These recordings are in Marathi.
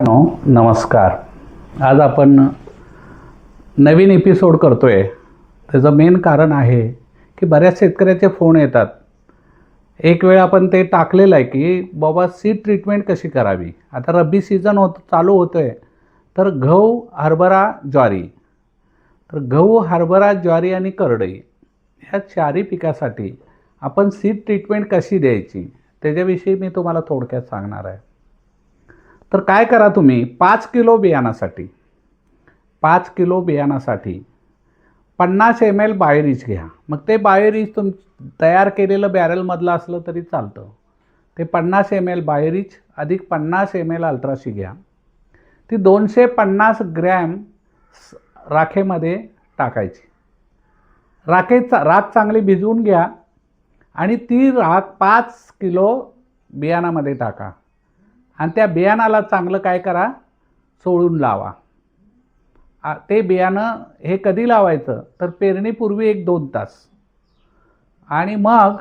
मित्रांनो, नमस्कार. आज आपण नवीन एपिसोड करतोय. त्याचं मेन कारण आहे की बऱ्याच शेतकऱ्याचे फोन येतात. एक वेळ आपण ते टाकलेलं आहे की बाबा सीड ट्रीटमेंट कशी करावी? आता रब्बी सीझन होत चालू होतो आहे तर गहू हरभरा ज्वारी. तर गहू हरभरा ज्वारी आणि करडई ह्या चारही पिकासाठी आपण सीड ट्रीटमेंट कशी द्यायची? त्याच्याविषयी मी तुम्हाला थोडक्यात सांगणार आहे. तर काय करा तुम्ही? पाच किलो बियाणासाठी. पाच किलो बियाणासाठी पन्नास एम एल बायोरिच घ्या. मग ते बायोरिच तुम तयार केलेलं बॅरलमधलं असलं तरी चालतं. ते पन्नास एम एल बायोरिच अधिक पन्नास एम एल अल्ट्राशी घ्या. ती दोनशे पन्नास ग्रॅम स- राखेमध्ये टाकायची. राखेचा राख चांगली भिजवून घ्या आणि ती राख पाच किलो बियाणामध्ये टाका. आणि त्या बियाणाला चांगलं काय करा? सोडून लावा. ते बियाणं हे कधी लावायचं? तर पेरणीपूर्वी एक दोन तास. आणि मग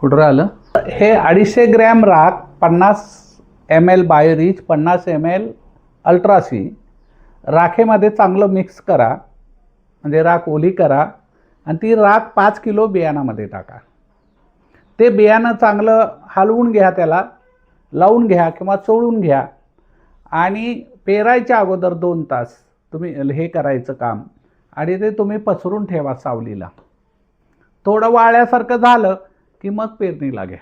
कुठं राहिलं? हे अडीचशे ग्रॅम राख पन्नास एम एल बायोरीच पन्नास एम एल अल्ट्रासी राखेमध्ये चांगलं मिक्स करा. म्हणजे राख ओली करा. आणि ती राख पाच किलो बियाणामध्ये टाका. ते बियाणं चांगलं हलवून घ्या त्याला लावून घ्या किंवा चोळून घ्या. आणि पेरायच्या अगोदर दोन तास तुम्ही हे करायचं काम आणि ते तुम्ही पसरून ठेवा सावलीला. थोडं वाळ्यासारखं झालं की मग पेरणीला घ्या.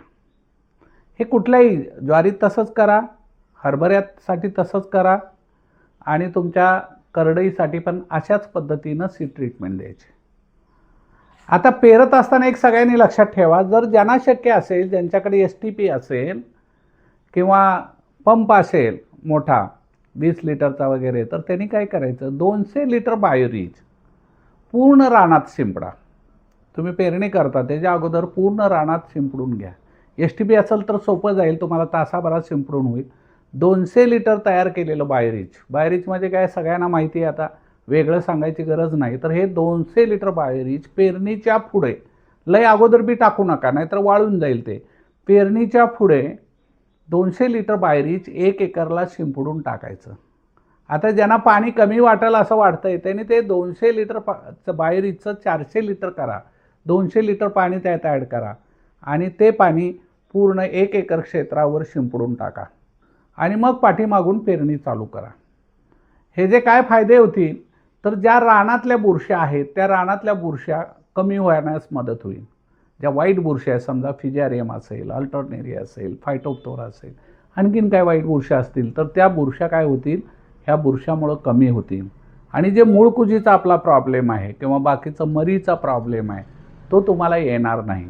हे कुठल्याही ज्वारीत तसंच करा हरभऱ्यासाठी तसंच करा आणि तुमच्या करडईसाठी पण अशाच पद्धतीनं सी ट्रीटमेंट द्यायची. आता पेरत असताना एक सगळ्यांनी लक्षात ठेवा जर ज्यांना शक्य असेल ज्यांच्याकडे एस टी पी असेल किंवा पंप असेल मोठा वीस लिटरचा वगैरे तर त्यांनी काय करायचं? दोनशे लिटर बायोरीज पूर्ण रानात शिंपडा. तुम्ही पेरणी करता त्याच्या अगोदर पूर्ण रानात शिंपडून घ्या. एस टी पी असेल तर सोपं जाईल तुम्हाला तासाभरात शिंपडून होईल. दोनशे लिटर तयार केलेलं बायरीच बायरीच म्हणजे काय? सगळ्यांना माहिती आहे आता. वेगळं सांगायची गरज नाही. तर हे दोनशे लिटर बायरीच पेरणीच्या पुढे लय अगोदर बी टाकू नका नाहीतर वाळून जाईल ते. पेरणीच्या पुढे दोनशे लिटर बायरीच एक एकरला शिंपडून टाकायचं. आता ज्यांना पाणी कमी वाटेल असं वाटतंय त्यांनी ते दोनशे लिटर पा बायरीचं चारशे लिटर करा. दोनशे लिटर पाणी त्यात ॲड करा आणि ते पाणी पूर्ण एक एकर क्षेत्रावर शिंपडून टाका. आणि मग पाठीमागून पेरणी चालू करा. हे जे काय फायदे होतील तर ज्या रानातल्या बुरश्या आहेत त्या रानातल्या बुरश्या कमी होण्यास मदत होईल. ज्या वाईट बुरश्या आहेत समजा फिजॅरियम असेल अल्टरनेरिया असेल फायटोप्तोरा असेल आणखीन काय वाईट बुरशा असतील तर त्या बुरशा काय होतील? ह्या बुरशामुळं कमी होतील. आणि जे मूळकुजीचा आपला प्रॉब्लेम आहे किंवा बाकीचं मरीचा प्रॉब्लेम आहे तो तुम्हाला येणार नाही.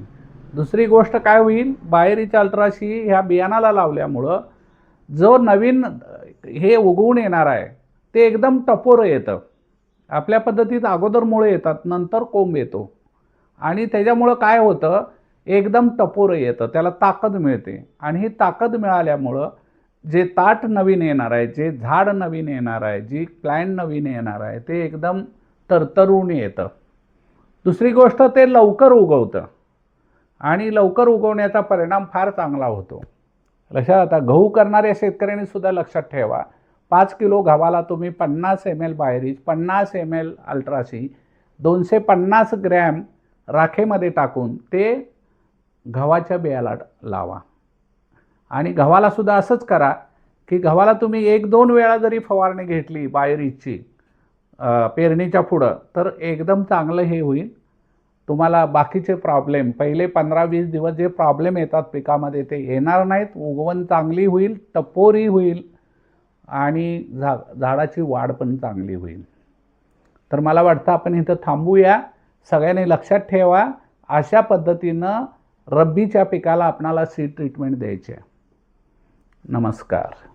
दुसरी गोष्ट काय होईल? बाहेरीच्या अल्ट्राशी ह्या बियाणाला लावल्यामुळं जो नवीन हे उगवून येणार आहे ते एकदम टपोरं येतं. आपल्या पद्धतीत अगोदर मुळे येतात नंतर कोंब येतो. आणि त्याच्यामुळं काय होतं? एकदम टपोरं येतं त्याला ताकद मिळते. आणि ही ताकद मिळाल्यामुळं जे ताट नवीन येणार आहे जे झाड नवीन येणार आहे जी प्लॅन नवीन येणार आहे ते एकदम तरतरून येतं. दुसरी गोष्ट ते लवकर उगवतं. आणि लवकर उगवण्याचा परिणाम फार चांगला होतो. लक्षात आता गहू करणाऱ्या शेतकऱ्यांनी सुद्धा लक्षात ठेवा. पाच किलो गव्हाला तुम्ही पन्नास एम एल बाहेरीज पन्नास एम एल अल्ट्रासी दोनशे पन्नास ग्रॅम राखेमध्ये टाकून ते गव्हाच्या बियाला लावा. आणि गव्हालासुद्धा असंच करा की गव्हाला तुम्ही एक दोन वेळा जरी फवारणी घेतली बायरीजची पेरणीच्या पुढं तर एकदम चांगलं हे होईल. तुम्हाला बाकीचे प्रॉब्लेम पहिले पंधरा वीस दिवस जे प्रॉब्लेम येतात पिकामध्ये ते येणार नाहीत. उगवण चांगली होईल टपोरी होईल. आणि झा झाडाची वाढ पण चांगली होईल. तर मला वाटतं आपण इथं थांबूया. सगळ्यांनी लक्षात ठेवा अशा पद्धतीनं रब्बीच्या पिकाला आपणाला सीड ट्रीटमेंट द्यायची आहे. नमस्कार.